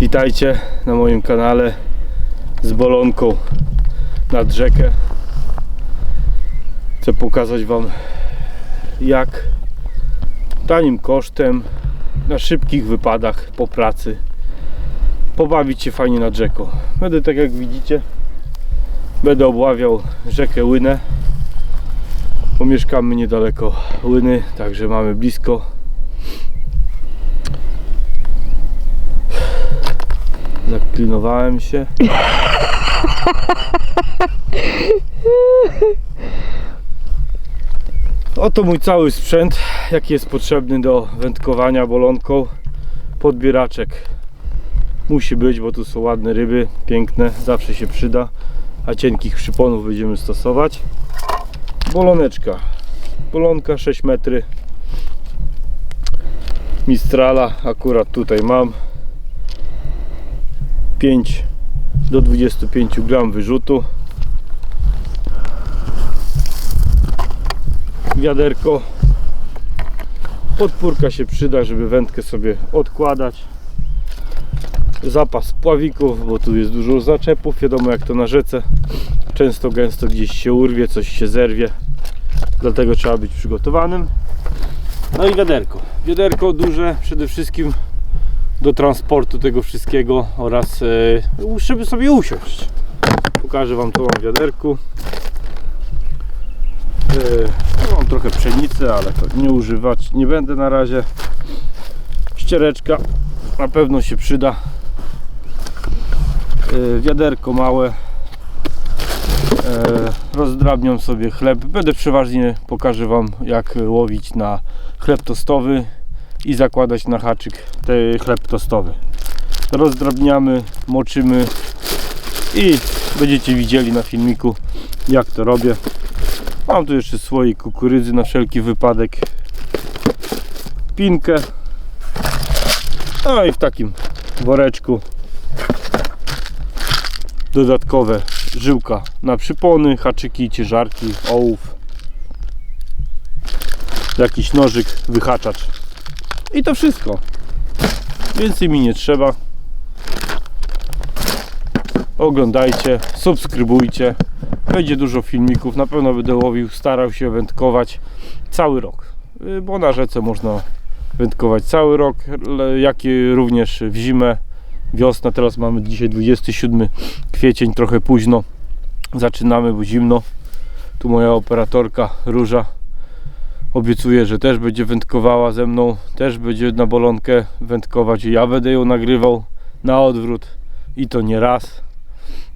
Witajcie na moim kanale z bolonką nad rzekę. Chcę pokazać Wam jak tanim kosztem na szybkich wypadach po pracy pobawić się fajnie nad rzeką. Będę tak jak widzicie będę obławiał rzekę Łynę bo mieszkamy niedaleko Łyny, także mamy blisko Zaklinowałem się. Oto mój cały sprzęt, jaki jest potrzebny do wędkowania bolonką. Podbieraczek musi być, bo tu są ładne ryby, piękne, zawsze się przyda, a cienkich przyponów będziemy stosować. Boloneczka, bolonka 6 metry. Mistrala akurat tutaj mam. 5 do 25 gram wyrzutu. Wiaderko. Podpórka się przyda, żeby wędkę sobie odkładać. Zapas pławików, bo tu jest dużo zaczepów. Wiadomo jak to na rzece. Często gęsto gdzieś się urwie, coś się zerwie. Dlatego trzeba być przygotowanym. No i wiaderko. Wiaderko duże przede wszystkim do transportu tego wszystkiego oraz e, żeby sobie usiąść. Pokażę Wam to mam w wiaderku. E, mam trochę pszenicy, ale to nie używać nie będę na razie. Ściereczka na pewno się przyda. E, wiaderko małe. E, rozdrabniam sobie chleb. Będę przeważnie pokażę Wam jak łowić na chleb tostowy i zakładać na haczyk ten chleb tostowy. Rozdrabniamy, moczymy i będziecie widzieli na filmiku jak to robię. Mam tu jeszcze słoik kukurydzy na wszelki wypadek. Pinkę. No i w takim woreczku dodatkowe żyłka na przypony, haczyki, ciężarki, ołów. Jakiś nożyk, wyhaczacz. I to wszystko. Więcej mi nie trzeba. Oglądajcie, subskrybujcie. Będzie dużo filmików. Na pewno będę łowił, starał się wędkować cały rok. Y, Bo na rzece można wędkować cały rok, jak i również w zimę, wiosna. Teraz mamy dzisiaj 27 kwiecień, trochę późno. Zaczynamy, bo zimno. Tu moja operatorka Róża obiecuje, że też będzie wędkowała ze mną, też będzie na bolonkę wędkować i ja będę ją nagrywał na odwrót i to nie raz.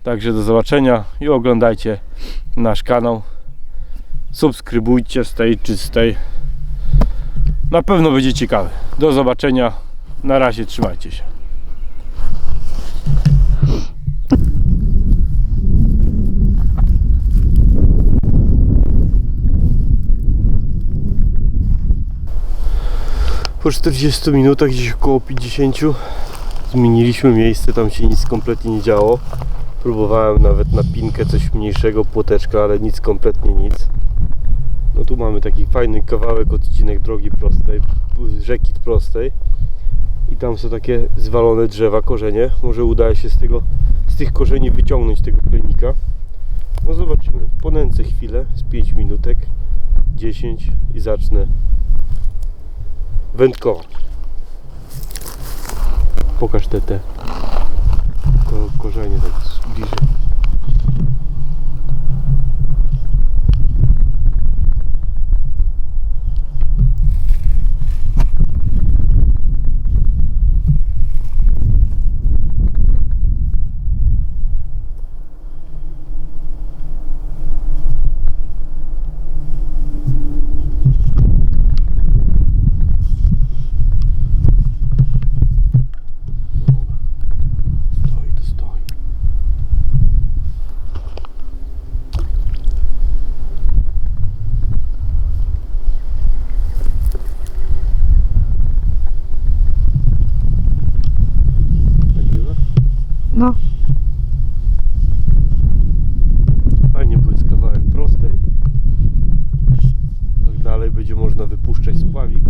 Także do zobaczenia i oglądajcie nasz kanał. Subskrybujcie z tej czy z tej. Na pewno będzie ciekawe. Do zobaczenia. Na razie trzymajcie się. Po 40 minutach, gdzieś około 50 zmieniliśmy miejsce, tam się nic kompletnie nie działo. Próbowałem nawet na pinkę coś mniejszego, płoteczka, ale nic kompletnie nic. No tu mamy taki fajny kawałek, odcinek drogi prostej, rzeki prostej. I tam są takie zwalone drzewa, korzenie. Może uda się z tego, z tych korzeni wyciągnąć tego plemnika. No zobaczymy. Ponęcę chwilę, z 5 minutek, 10 i zacznę wędkować. Pokaż te te ko korzenie tak bliżej. Stoi to stoi. Nagrywa? No. Fajnie, bo jest kawałek prostej. Tak dalej będzie można wypuszczać spławik.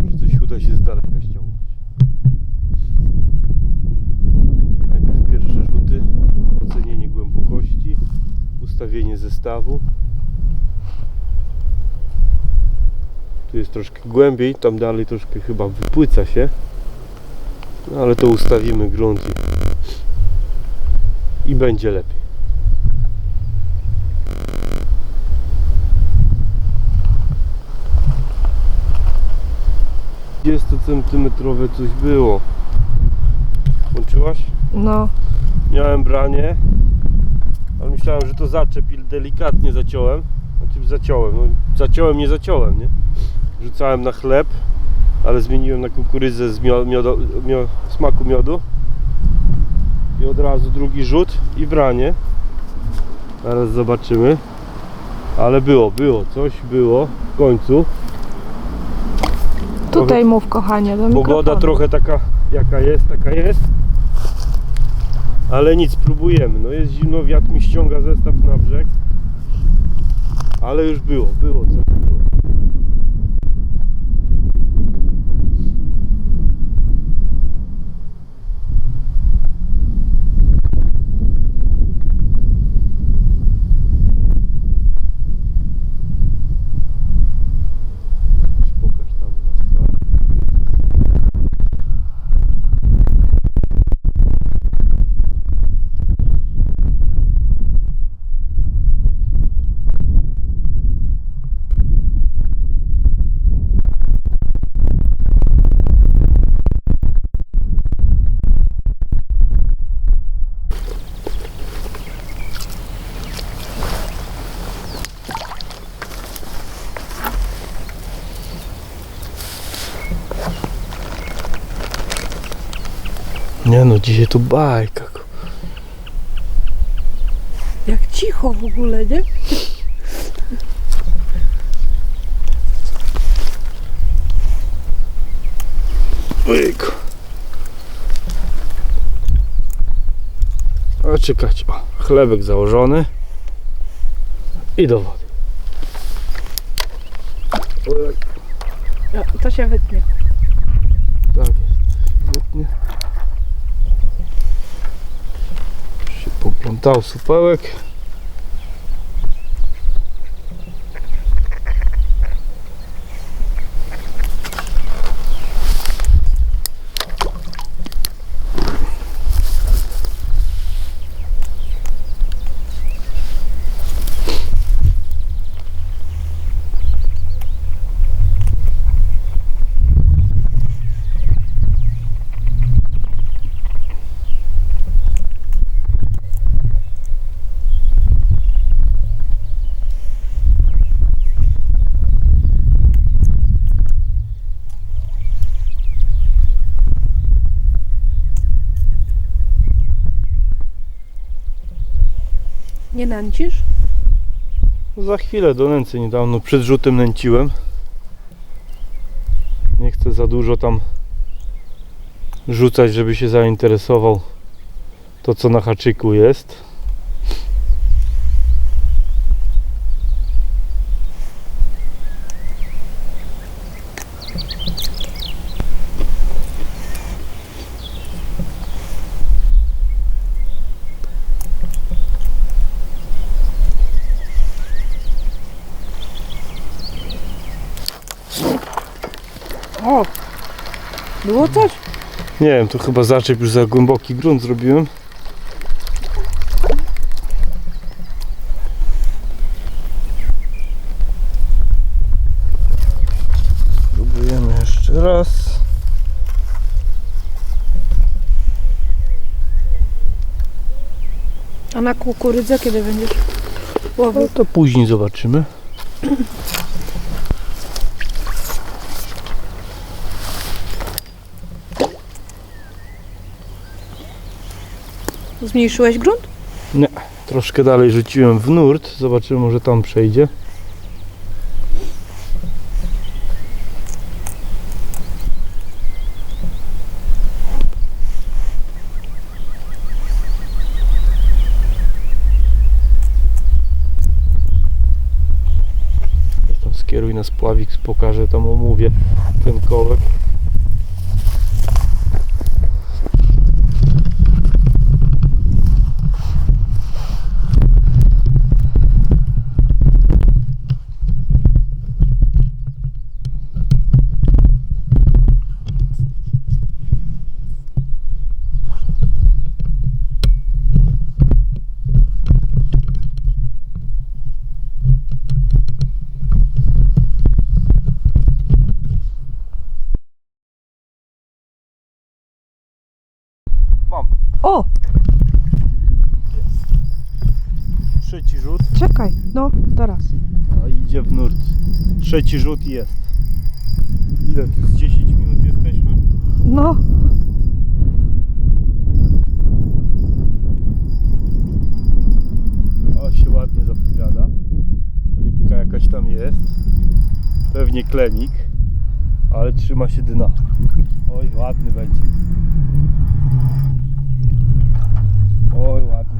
Może coś uda się z daleka ściągnąć. Zestawu. Tu jest troszkę głębiej, tam dalej troszkę chyba wypłyca się. No ale to ustawimy grunt i, i będzie lepiej. 20 centymetrowe coś było. Włączyłaś? No, Miałem branie, ale myślałem, że to zaczep i delikatnie zaciąłem. Znaczy zaciąłem, no, zaciąłem, nie zaciąłem, nie? Rzucałem na chleb, ale zmieniłem na kukurydzę z mio, miodo, mio, smaku miodu. I od razu drugi rzut i branie. Zaraz zobaczymy. Ale było, było, coś było w końcu. tutaj mów kochanie do Pogoda mikrofonu. trochę taka jaka jest, taka jest. Ale nic, próbujemy. No jest zimno, wiatr mi ściąga zestaw na brzeg. Ale już było, było co było. Pokaż tam na skład. Nie no, dzisiaj to bajka. Jak cicho w ogóle, nie? Ojejku. A czekać, o, chlebek założony i do wody. To się wytnie. Tak jest, świetnie. Już się poplątał Nie nęcisz? Za chwilę do nęcy niedawno przed rzutem nęciłem. Nie chcę za dużo tam rzucać, żeby się zainteresował to co na haczyku jest. Było coś? Nie wiem, to chyba zaczep już za głęboki grunt zrobiłem. Próbujemy jeszcze raz. A na kukurydzę kiedy będziesz łowił? No to później zobaczymy. Zmniejszyłeś grunt? Troszkę dalej rzuciłem w nurt. Zobaczymy, może tam przejdzie. Skieruj na spławik, pokażę tam omówię ten kołek. Mam. O, Trzeci rzut. Czekaj. No, teraz. A idzie w nurt. Trzeci rzut jest. Ile tu z 10 minut jesteśmy? No. O, się ładnie zapowiada. Rybka jakaś tam jest. Pewnie klenik, ale trzyma się dna. Oj, ładny będzie. Oj, ładny.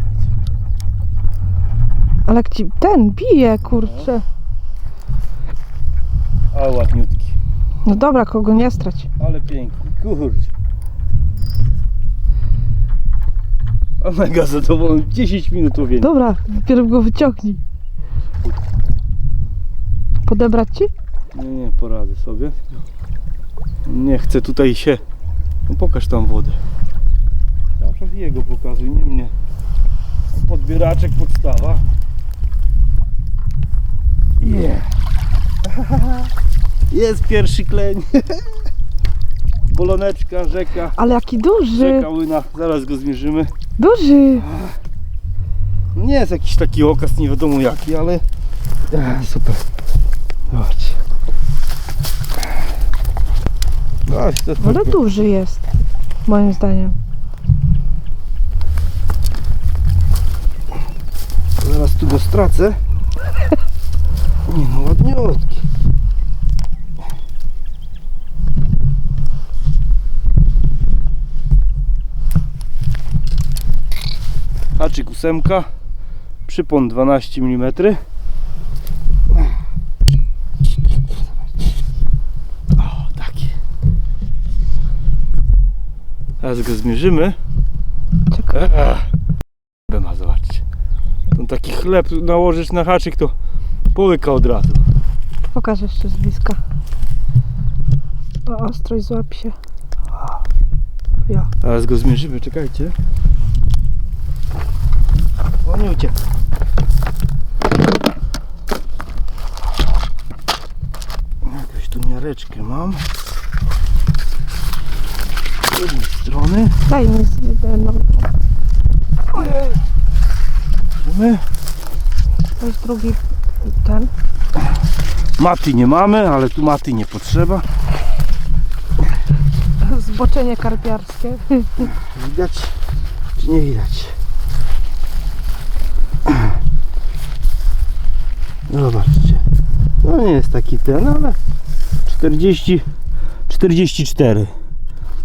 Ale jak ci ten bije, kurczę. A ładniutki. No dobra, kogo nie strać. Ale piękny, kurczę. A mega zadowolony. 10 minut łowienia. Dobra, najpierw go wyciągnij. Podebrać ci? Nie, nie, poradzę sobie. Nie chcę tutaj się. No pokaż tam wodę. Zawsze jego pokazuj, nie mnie. Podbieraczek, podstawa. Nie. Jest pierwszy kleń. Poloneczka, rzeka. Ale jaki duży. Rzeka łyna, zaraz go zmierzymy. Duży. Nie jest jakiś taki okaz, nie wiadomo jaki, ale Ech, super. Zobacz. Zobacz, to Ale duży jest. Moim zdaniem. Zaraz tu go stracę. Nie no, ładniutki. Haczyk ósemka, przypon 12 mm. O, taki. Teraz go zmierzymy. Czekaj. Ech. ma, zobaczcie. Ten taki chleb nałożysz na haczyk, to połyka od razu. Pokaż jeszcze z bliska. O, ostrość złap się. Ja. Teraz go zmierzymy, czekajcie. O, nie uciekł. Jakąś tu miareczkę mam. Z jednej strony. Daj mi z- no, Mamy. to jest drugi ten. Maty nie mamy, ale tu maty nie potrzeba. Zboczenie karpiarskie. Widać czy nie widać? Zobaczcie. No nie jest taki ten, ale 40 44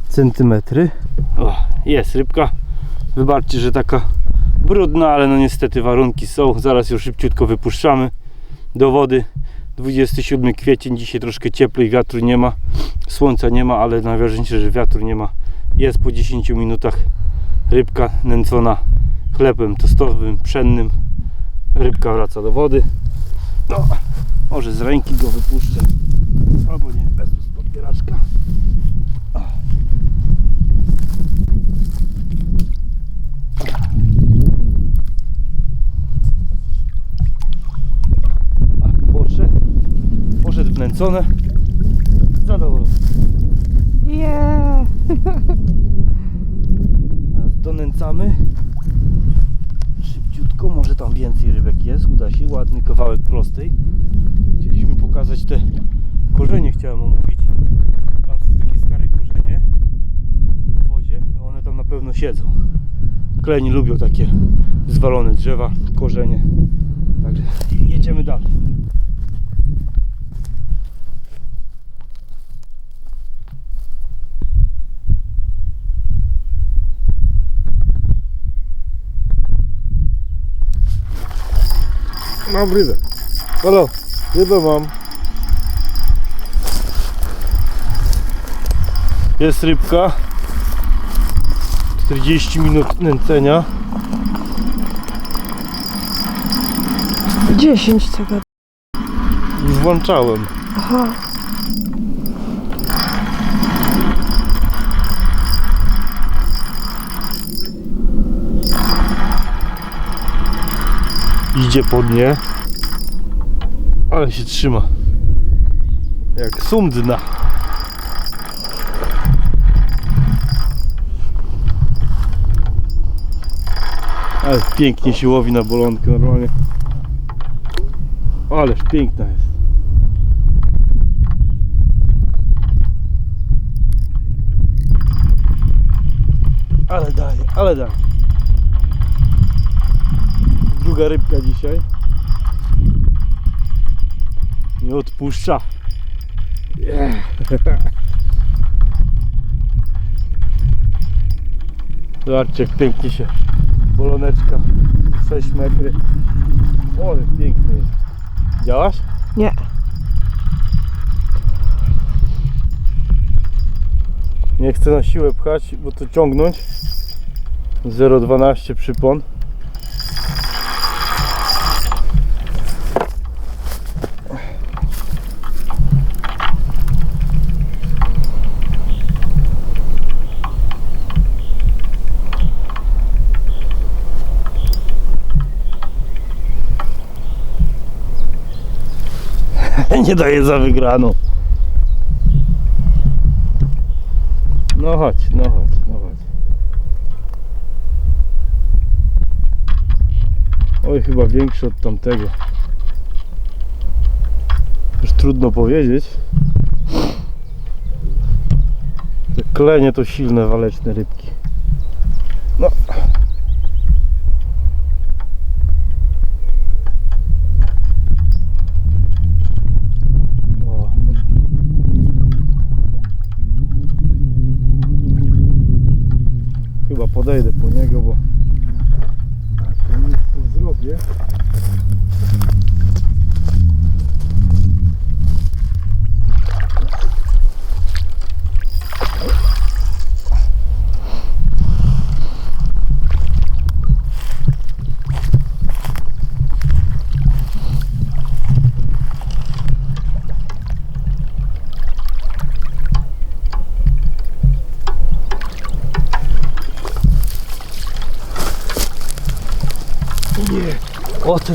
centymetry. O, jest rybka. Wybaczcie, że taka brudna, ale no niestety warunki są. Zaraz ją szybciutko wypuszczamy do wody. 27 kwiecień, dzisiaj troszkę cieplej, wiatru nie ma, słońca nie ma, ale najważniejsze, że wiatru nie ma. Jest po 10 minutach rybka nęcona chlebem tostowym, pszennym. Rybka wraca do wody. No, może z ręki go wypuszczę. Albo nie, bez podbieraczka. Nęcone. Zadowolony. Yeah. Teraz donęcamy. Szybciutko, może tam więcej rybek jest, uda się, ładny kawałek prostej. Chcieliśmy pokazać te korzenie, chciałem omówić. Tam są takie stare korzenie w wodzie, one tam na pewno siedzą. Kleni lubią takie zwalone drzewa, korzenie. Także jedziemy dalej. Mam rybę. Halo, rybę mam. Jest rybka. 40 minut nęcenia. 10 tego. Już włączałem. Aha. Idzie po dnie. Ale się trzyma. Jak sum dna. Ale pięknie się łowi na bolonkę normalnie. Ależ piękna jest. Ale daje, ale daje. Druga rybka dzisiaj. Nie odpuszcza. Yeah. Zobaczcie jak pięknie się boloneczka 6 metry. Ale piękny jest. Działaś? Nie. Nie chcę na siłę pchać, bo to ciągnąć. 0,12 przypon. Nie daje za wygraną. No chodź, no chodź, no chodź. Oj, chyba większy od tamtego. Już trudno powiedzieć. Te klenie to silne, waleczne rybki. No.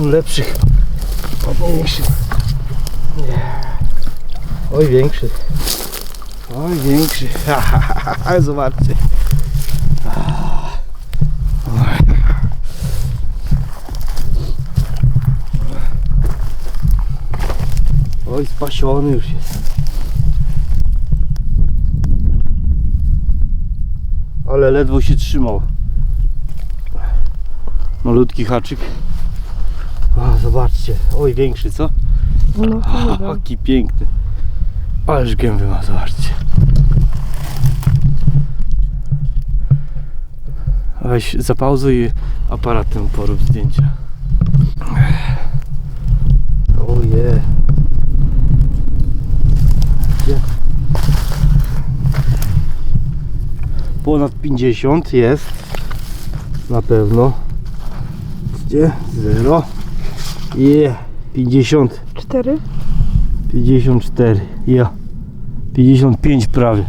O, ten lepszy. O, większy. Nie. Oj, większy. Oj, większy. Ha, ha, ha. Zobaczcie. Oj, spasiony już jest. Ale ledwo się trzymał. Malutki haczyk. O, zobaczcie. Oj, większy, co? No chyba. Jaki piękny. Ależ gęby ma, zobaczcie. Weź zapauzuj aparatem porób zdjęcia. Oje. Gdzie? Ponad 50 jest. Na pewno. Gdzie? Zero. Je. 50. Cztery? 54. Ja. 55 prawie.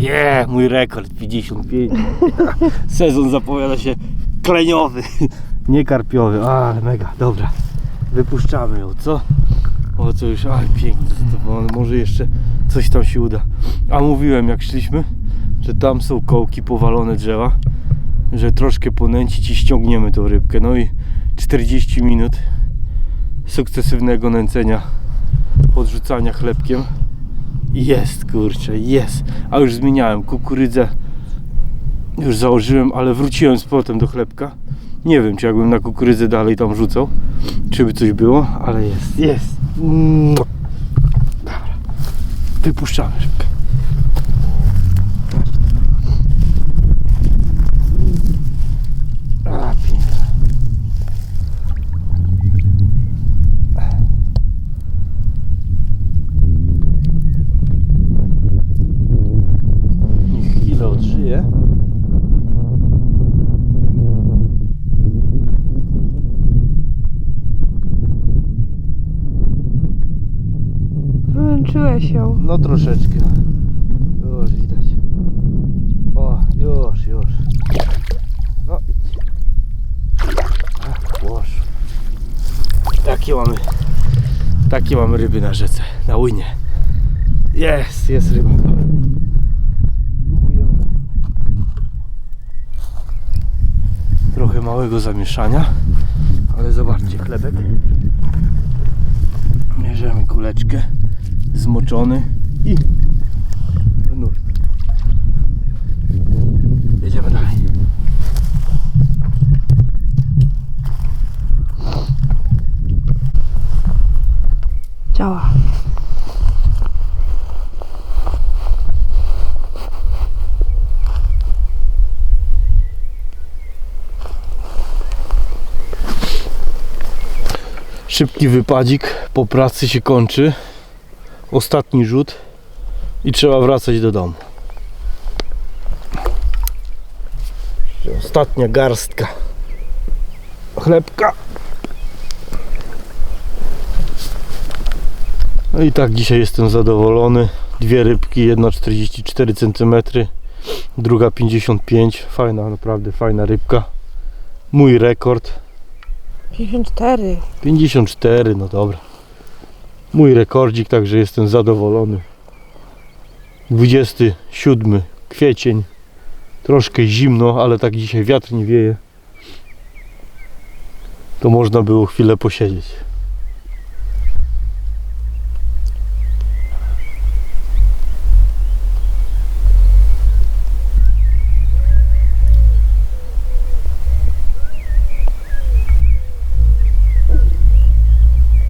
Je, mój rekord 55. Sezon zapowiada się kleniowy, nie karpiowy. Ale mega, dobra. Wypuszczamy ją, co? O, co już, aj, pięknie zadowolony. Może jeszcze coś tam się uda. A mówiłem, jak szliśmy, że tam są kołki, powalone drzewa, że troszkę ponęcić i ściągniemy tą rybkę. No i 40 minut sukcesywnego nęcenia podrzucania chlebkiem. Jest, kurczę, jest. A już zmieniałem kukurydzę. Już założyłem, ale wróciłem z powrotem do chlebka. Nie wiem, czy jakbym na kukurydzę dalej tam rzucał, czy by coś było, ale jest, jest. Dobra. Wypuszczamy szybko. A, pięknie. Niech chwilę odżyje. Zmęczyłeś ją. No troszeczkę. Już widać. O, już, już. No idź. Ach. Takie mamy. Takie mamy ryby na rzece, na łynie. Jest, jest ryba. Próbujemy. Trochę ma małego zamieszania. Ale zobaczcie, chlebek. Bierzemy kuleczkę, zmoczony i w nurt. Jedziemy dalej. Działa. Szybki wypadzik po pracy się kończy. Ostatni rzut i trzeba wracać do domu. Ostatnia garstka chlebka. No i tak dzisiaj jestem zadowolony. Dwie rybki, jedna 44 cm, druga 55. Fajna, naprawdę fajna rybka. Mój rekord. 54. 54, no dobra. Mój rekordzik, także jestem zadowolony. 27 kwiecień. Troszkę zimno, ale tak dzisiaj wiatr nie wieje. To można było chwilę posiedzieć.